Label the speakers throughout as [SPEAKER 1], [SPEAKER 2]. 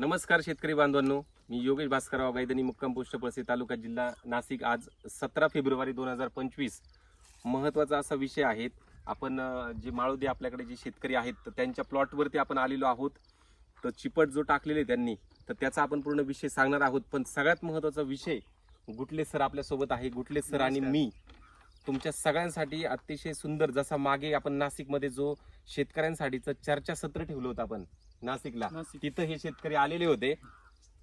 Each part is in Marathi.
[SPEAKER 1] नमस्कार शेतकरी बांधवांनो. मी योगेश भास्करराव गायदनी मुक्काम पोस्ट पळसे तालुका जिल्हा नाशिक. आज सतरा फेब्रुवारी दोन हजार पंचवीस. महत्त्वाचा असा विषय आहे आपण जे माळोदे आपल्याकडे जे शेतकरी आहेत तर त्यांच्या प्लॉटवरती आपण आलेलो आहोत. तर चिपट जो टाकलेले त्यांनी तर त्याचा आपण पूर्ण विषय सांगणार आहोत. पण सगळ्यात महत्त्वाचा विषय गुटले सर आपल्यासोबत आहे. गुटले सर आणि. मी. तुमच्या सगळ्यांसाठी अतिशय सुंदर जसा मागे आपण नाशिकमध्ये जो शेतकऱ्यांसाठीचं चर्चासत्र ठेवलं होतं आपण नाशिकला.
[SPEAKER 2] नाशिक.
[SPEAKER 1] तिथं हे शेतकरी आलेले होते.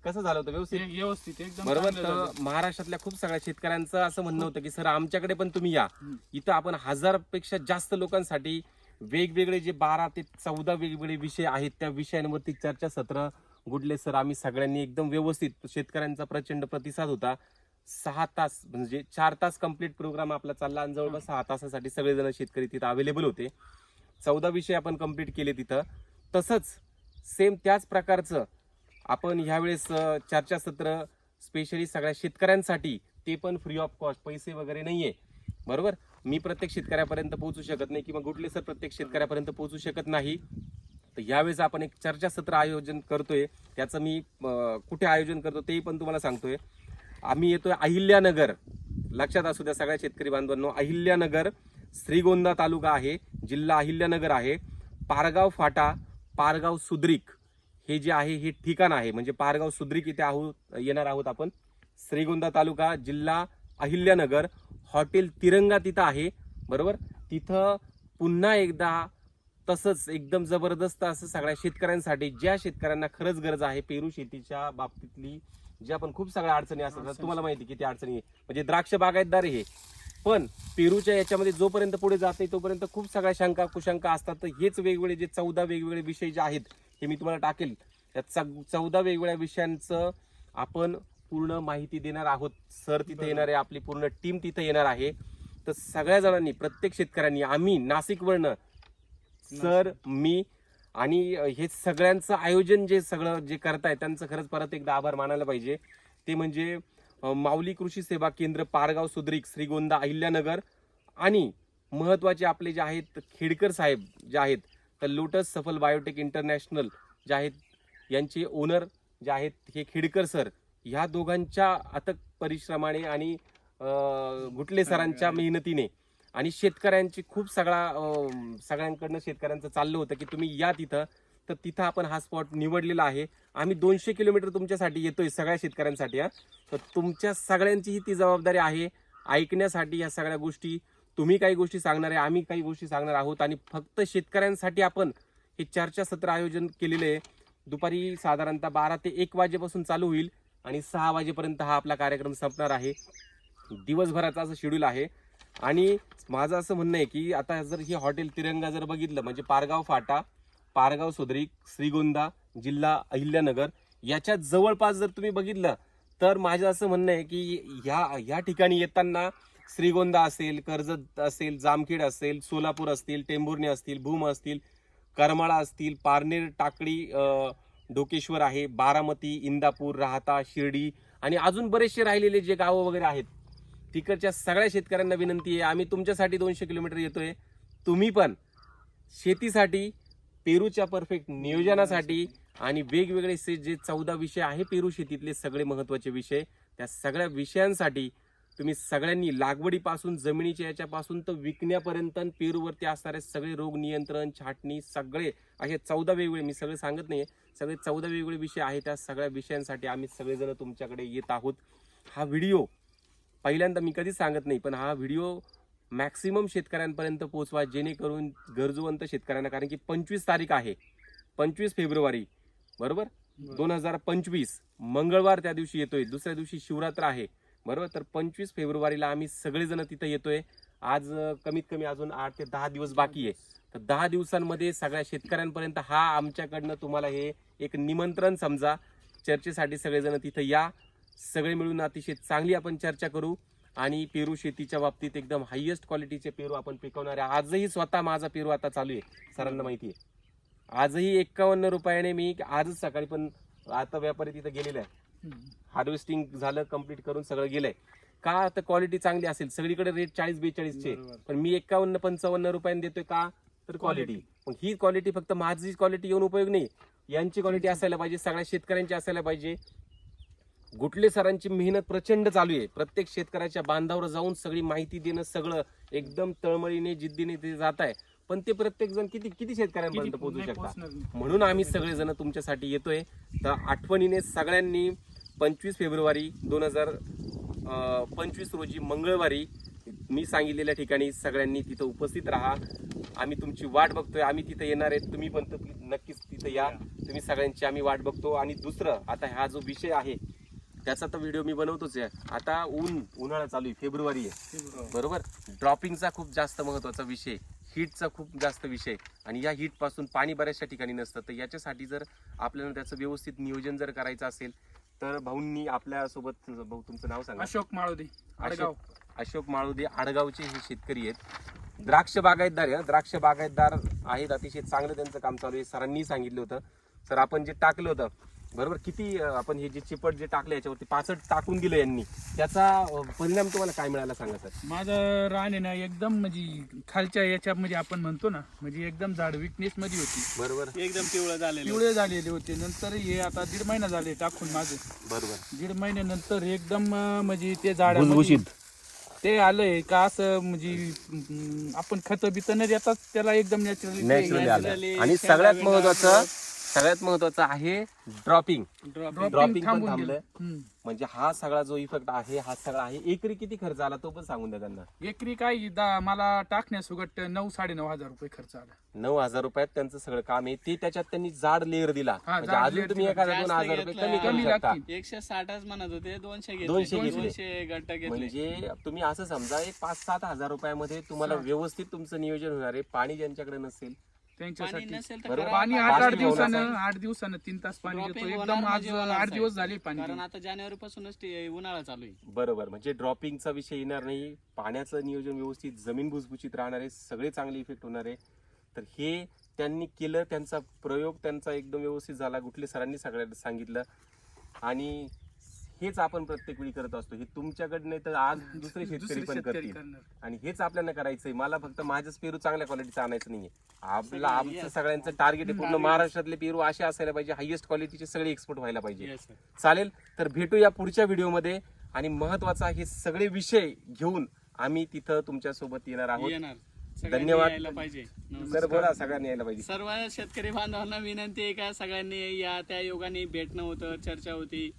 [SPEAKER 1] कसं झालं होतं व्यवस्थित?
[SPEAKER 2] ते व्यवस्थित एकदम
[SPEAKER 1] बरोबर
[SPEAKER 2] चांगलं
[SPEAKER 1] तर
[SPEAKER 2] झालं.
[SPEAKER 1] महाराष्ट्रातल्या खूप सगळ्या शेतकऱ्यांचं असं म्हणणं होतं की सर आमच्याकडे पण तुम्ही या.
[SPEAKER 2] हम्म.
[SPEAKER 1] इथं आपण हजारपेक्षा जास्त लोकांसाठी वेगवेगळे जे बारा ते चौदा वेगवेगळे विषय आहेत त्या विषयांवरती चर्चासत्र गुडले. सर आम्ही सगळ्यांनी एकदम व्यवस्थित शेतकऱ्यांचा प्रचंड प्रतिसाद होता. सहा तास म्हणजे चार तास कंप्लीट प्रोग्राम आपला चालला आणि जवळपास सहा तासासाठी सगळेजण शेतकरी तिथं अवेलेबल होते. चौदा विषय आपण कंप्लीट केले तिथं. तसंच सेम त्याच प्रकारचं आपण ह्यावेळेस चर्चासत्र स्पेशली सगळ्या शेतकऱ्यांसाठी ते पण फ्री ऑफ कॉस्ट पैसे वगैरे नाहीये. बरोबर? मी प्रत्येक शेतकऱ्यापर्यंत पोहोचू शकत नाही किंवा गुटले सर प्रत्येक शेतकऱ्यापर्यंत पोहोचू शकत नाही. तर यावेळेस आपण एक चर्चासत्र आयोजन करतोय. त्याचं मी कुठे आयोजन करतो तेही पण तुम्हाला सांगतोय. आम्ही येतोय अहिल्यानगर. लक्षात असू द्या सगळ्या शेतकरी बांधवांनो अहिल्यानगर श्रीगोंदा तालुका आहे जिल्हा अहिल्यानगर आहे. पारगाव फाटा पारगाव सुद्रिक हे जे आहे हे ठिकाण आहे. म्हणजे पारगाव सुद्रिक इथे आहोत येणार आहोत आपण. श्रीगोंदा तालुका जिल्हा अहिल्यानगर हॉटेल तिरंगा तिथं आहे. बरोबर? तिथं पुन्हा एकदा तसंच एकदम जबरदस्त असं सगळ्या शेतकऱ्यांसाठी ज्या शेतकऱ्यांना खरंच गरज आहे पेरू शेतीच्या बाबतीतली ज्या पण खूप सगळ्या अडचणी असतात. तुम्हाला माहिती किती अडचणी आहे. म्हणजे द्राक्ष बागायतदार हे. पण पेरूच्या याच्यामध्ये जोपर्यंत पुढे जात नाही तोपर्यंत खूप सगळ्या शंका कुशंका असतात. तर हेच वेगवेगळे जे चौदा वेगवेगळे विषय जे आहेत हे मी तुम्हाला टाकेल. त्या चौ- चौदा वेगवेगळ्या विषयांचं आपण पूर्ण माहिती देणार आहोत. सर तिथे. येणार आहे आपली पूर्ण टीम तिथे येणार आहे. तर सगळ्या जणांनी प्रत्येक शेतकऱ्यांनी आम्ही नाशिकवरनं सर मी आणि हे सगळ्यांचं आयोजन जे सगळं जे करताय त्यांचं खरंच परत एकदा आभार मानायला पाहिजे. ते म्हणजे माऊली कृषी सेवा केंद्र पारगाव सुद्रिक श्रीगोंदा अहिल्यानगर आणि महत्त्वाचे आपले जे आहेत खेडकर साहेब जे आहेत तर लोटस सफल बायोटेक इंटरनॅशनल जे आहेत यांचे ओनर जे आहेत हे खेडकर सर ह्या दोघांच्या अथक परिश्रमाने आणि अ, गुटले सरांच्या मेहनतीने आणि शेतकऱ्यांची खूप सगळा सगळ्यांकडनं शेतकऱ्यांचं चाललं होतं की तुम्ही या तिथं. तर तिथं आपण हा स्पॉट निवडलेला आहे. आम्ही दोनशे किलोमीटर तुमच्यासाठी येतोय सगळ्या शेतकऱ्यांसाठी हा. तर तुमच्या सगळ्यांचीही ती जबाबदारी आहे. ऐकण्यासाठी या सगळ्या गोष्टी. तुम्ही काही गोष्टी सांगणार आहे आम्ही काही गोष्टी सांगणार आहोत. आणि फक्त शेतकऱ्यांसाठी आपण हे चर्चासत्र आयोजन केलेले आहे. दुपारी साधारणतः बारा ते एक वाजेपासून चालू होईल आणि सहा वाजेपर्यंत हा आपला कार्यक्रम संपणार आहे. दिवसभराचा असं शेड्यूल आहे. आणि माझं असं म्हणणं आहे की आता जर हे हॉटेल तिरंगा जर बघितलं म्हणजे पारगाव फाटा पारगाव सुद्रिक श्रीगोंदा जिल्हा अहिल्यानगर याच्या जवळपास जर तुम्ही बघितलं तर माझं असं म्हणणं आहे की ह्या ह्या ठिकाणी येताना श्रीगोंदा असेल कर्जत असेल जामखेड असेल सोलापूर असतील टेंभुर्णी असतील भूम असतील करमाळा असतील पारनेर टाकडी डोकेश्वर आहे बारामती इंदापूर राहता शिर्डी आणि अजून बरेचसे राहिलेले जे गावं वगैरे आहेत तिकडच्या सगळ्या शेतकऱ्यांना विनंती आहे. आम्ही तुमच्यासाठी दोनशे किलोमीटर येतोय. तुम्ही पण शेतीसाठी पेरूच्या परफेक्ट नियोजनासाठी आणि वेगवेगळे से जे चौदा विषय आहे पेरू शेतीतले सगळे महत्त्वाचे विषय. त्या सगळ्या विषयांसाठी तुम्ही सगळ्यांनी लागवडीपासून जमिनीच्या याच्यापासून तर विकण्यापर्यंत पेरूवरती असणारे सगळे रोग नियंत्रण छाटणी सगळे असे चौदा वेगवेगळे मी सगळे सांगत नाही सगळे चौदा वेगवेगळे विषय आहे त्या सगळ्या विषयांसाठी आम्ही सगळेजण तुमच्याकडे येत आहोत. हा व्हिडिओ पहिल्यांदा मी कधीच सांगत नाही पण हा व्हिडिओ मॅक्सिमम शेतकऱ्यांपर्यंत पोहोचवा जेणेकरून गरजूवंत शेतकऱ्यांना कारण की पंचवीस तारीख आहे. पंचवीस फेब्रुवारी बरोबर? दोन हजार पंचवीस मंगळवार त्या दिवशी येतोय दुसऱ्या दिवशी शिवरात्र आहे बरोबर? तर पंचवीस फेब्रुवारीला आम्ही सगळेजण तिथं येतोय. आज कमीत कमी अजून आठ ते दहा दिवस बाकी आहे. तर दहा दिवसांमध्ये सगळ्या शेतकऱ्यांपर्यंत हा आमच्याकडनं तुम्हाला हे एक निमंत्रण समजा. चर्चेसाठी सगळेजण तिथं या. सगळे मिळून अतिशय चांगली आपण चर्चा करू. आणि पेरू शेतीच्या बाबतीत एकदम हायेस्ट क्वालिटीचे पेरू आपण पिकवणार आहे. आजही स्वतः माझा पेरू आता चालू आहे. सरांना माहिती आहे. आजही एक्कावन्न रुपयाने मी आजच सकाळी पण आता व्यापारी तिथं गेलेला आहे. हार्वेस्टिंग झालं कंप्लीट करून सगळं गेलंय. का तर क्वालिटी चांगली असेल? सगळीकडे रेट चाळीस बेचाळीसचे. पण मी एक्कावन्न पंचावन्न रुपयांनी देतोय का? तर क्वालिटी मग ही क्वालिटी फक्त माझी क्वालिटी येऊन उपयोग नाही. यांची क्वालिटी असायला पाहिजे सगळ्या शेतकऱ्यांची असायला पाहिजे. गुटले सरांची मेहनत प्रचंड चालू आहे. प्रत्येक शेतकऱ्याच्या बांधावर जाऊन सगळी माहिती देणं सगळं एकदम तळमळीने जिद्दीने ते जात आहे. पण ते प्रत्येक जण किती किती शेतकऱ्यांपर्यंत पोहोचू
[SPEAKER 2] नाही
[SPEAKER 1] शकता
[SPEAKER 2] पोहोचणार नाही.
[SPEAKER 1] म्हणून आम्ही सगळेजण तुमच्यासाठी येतोय. तर आठवणीने सगळ्यांनी पंचवीस फेब्रुवारी दोन हजार पंचवीस रोजी मंगळवारी मी सांगितलेल्या ठिकाणी सगळ्यांनी तिथं उपस्थित राहा. आम्ही तुमची वाट बघतोय. आम्ही तिथं येणार आहे तुम्ही पण नक्कीच तिथं या. तुम्ही सगळ्यांची आम्ही वाट बघतो. आणि दुसरं आता हा जो विषय आहे त्याचा तर व्हिडिओ मी बनवतोच आहे. आता ऊन उन्हाळा चालू आहे फेब्रुवारी आहे. बरोबर? ड्रॉपिंगचा खूप जास्त महत्त्वाचा विषय हीटचा खूप जास्त विषय आणि या हीटपासून पाणी बऱ्याचशा ठिकाणी नसतं. तर याच्यासाठी जर आपल्याला त्याचं व्यवस्थित नियोजन जर करायचं असेल तर भाऊंनी आपल्यासोबत भाऊ तुमचं नाव सांगा.
[SPEAKER 2] अशोक माळोदे आडगाव.
[SPEAKER 1] अशोक अशोक माळुदे आडगावचे हे शेतकरी आहेत. द्राक्ष बागायतदार आहे. द्राक्ष बागायतदार आहेत. अतिशय चांगलं त्यांचं काम चालू आहे. सरांनी सांगितलं होतं. सर आपण जे टाकलं होतं बरोबर? किती आपण हे जे चिपट जे टाकलं याच्यावरती पाचट टाकून दिलं यांनी. त्याचा परिणाम तुम्हाला काय मिळाला सांगा सर?
[SPEAKER 2] माझं रान आहे ना एकदम म्हणजे खालच्या याच्या म्हणजे आपण म्हणतो ना म्हणजे एकदम झाड विकनेस मध्ये होती.
[SPEAKER 1] बरोबर.
[SPEAKER 3] एकदम पिवळं झालेलं
[SPEAKER 2] पिवळे झालेले होते. नंतर हे आता दीड महिना झाले टाकून माझे
[SPEAKER 1] बरोबर.
[SPEAKER 2] दीड महिन्यानंतर एकदम म्हणजे ते झाड. ते आलंय का असं म्हणजे आपण खत बित न देताच त्याला एकदम नॅचरली
[SPEAKER 1] नॅचरली आलं.
[SPEAKER 3] naturally
[SPEAKER 1] आणि सगळ्यात महत्वाचं सगळ्यात महत्वाचं आहे ड्रॉपिंग
[SPEAKER 3] ड्रॉप
[SPEAKER 1] dropping पण थांबलं. म्हणजे हा सगळा जो इफेक्ट आहे हा सगळा आहे एकरी किती खर्च आला तो पण सांगून द्या त्यांना
[SPEAKER 2] एकरी काय दा- मला टाकण्यासोबत नऊ साडे नऊ हजार रुपये खर्च आला
[SPEAKER 1] नऊ हजार रुपयात त्यांचं सगळं काम आहे ते त्याच्यात त्यांनी जाड लेअर दिला
[SPEAKER 2] हा,
[SPEAKER 1] म्हणजे
[SPEAKER 2] जाड
[SPEAKER 1] अजून
[SPEAKER 2] layer
[SPEAKER 1] तुम्ही
[SPEAKER 2] दिला.
[SPEAKER 1] एखादा दोन हजार रुपये. कमी शकता
[SPEAKER 2] लागतील.
[SPEAKER 3] एकशे साठच म्हणत होते दोनशे
[SPEAKER 1] दोनशे घेतले.
[SPEAKER 3] दोनशे गट्ट घेतले
[SPEAKER 1] म्हणजे तुम्ही असं समजा एक पाच सात हजार रुपयामध्ये तुम्हाला. व्यवस्थित तुमचं नियोजन होणार आहे पाणी ज्यांच्याकडे नसेल
[SPEAKER 3] पाणी
[SPEAKER 2] त्यांच्यासाठी
[SPEAKER 3] नसेल तर
[SPEAKER 1] बरोबर.
[SPEAKER 3] करा.
[SPEAKER 2] पाणी आठ आठ. दिवसानं आठ दिवसानं तीन तास पाणी
[SPEAKER 3] Dropping
[SPEAKER 2] देतो
[SPEAKER 3] होणार
[SPEAKER 2] एकदम आज
[SPEAKER 3] म्हणजे होणार
[SPEAKER 2] आठ दिवस. झाले पाणी
[SPEAKER 3] कारण
[SPEAKER 2] देऊन.
[SPEAKER 3] आता जानेवारी पासूनच उन्हाळा चालू आहे
[SPEAKER 1] बरोबर म्हणजे ड्रॉपिंगचा विषय येणार नाही पाण्याचं नियोजन व्यवस्थित जमीन भुसभुशीत राहणार आहे सगळे चांगले इफेक्ट होणार आहे तर हे त्यांनी केलं त्यांचा प्रयोग त्यांचा एकदम व्यवस्थित झाला कुठले सरांनी सगळ्यांना सांगितलं आणि हेच आपण प्रत्येक वेळी करत असतो. हे तुमच्याकडे नाही तर आज दुसरे शेतकरी पण करतील. आणि हेच आपल्याला करायचंय. मला फक्त माझंच पेरू चांगल्या क्वालिटीचं आणायचं नाहीये. आपलं आमचं. सगळ्यांचं टार्गेट आहे. पूर्ण. महाराष्ट्रातले पेरू असे असायला पाहिजे. हायएस्ट क्वालिटीचे सगळे एक्सपोर्ट व्हायला पाहिजे. चालेल? तर भेटूया पुढच्या व्हिडिओमध्ये आणि महत्त्वाचा हे सगळे विषय घेऊन आम्ही तिथं तुमच्यासोबत येणार. आहोत धन्यवाद. तर बोला सगळ्यांनी यायला पाहिजे.
[SPEAKER 3] सर्व शेतकरी बांधवांना विनंती आहे का? सगळ्यांनी या त्या योगाने भेटणं होतं चर्चा होती.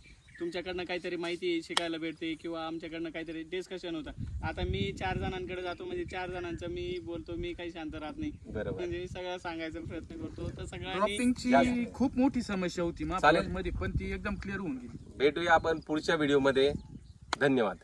[SPEAKER 3] तुमच्याकडनं काहीतरी माहिती शिकायला भेटते किंवा आमच्याकडनं काहीतरी डिस्कशन होतं. आता मी चार जणांकडे जातो म्हणजे चार जणांचं मी बोलतो मी काही शांत राहत नाही.
[SPEAKER 1] बरोबर.
[SPEAKER 3] म्हणजे मी सगळं सांगायचा प्रयत्न करतो. तर सगळ्यांनी
[SPEAKER 2] ड्रॉपिंगची. खूप मोठी समस्या होती
[SPEAKER 1] चालेल.
[SPEAKER 2] मध्ये पण ती एकदम क्लिअर होऊन गेली.
[SPEAKER 1] भेटूया आपण पुढच्या व्हिडिओमध्ये धन्यवाद.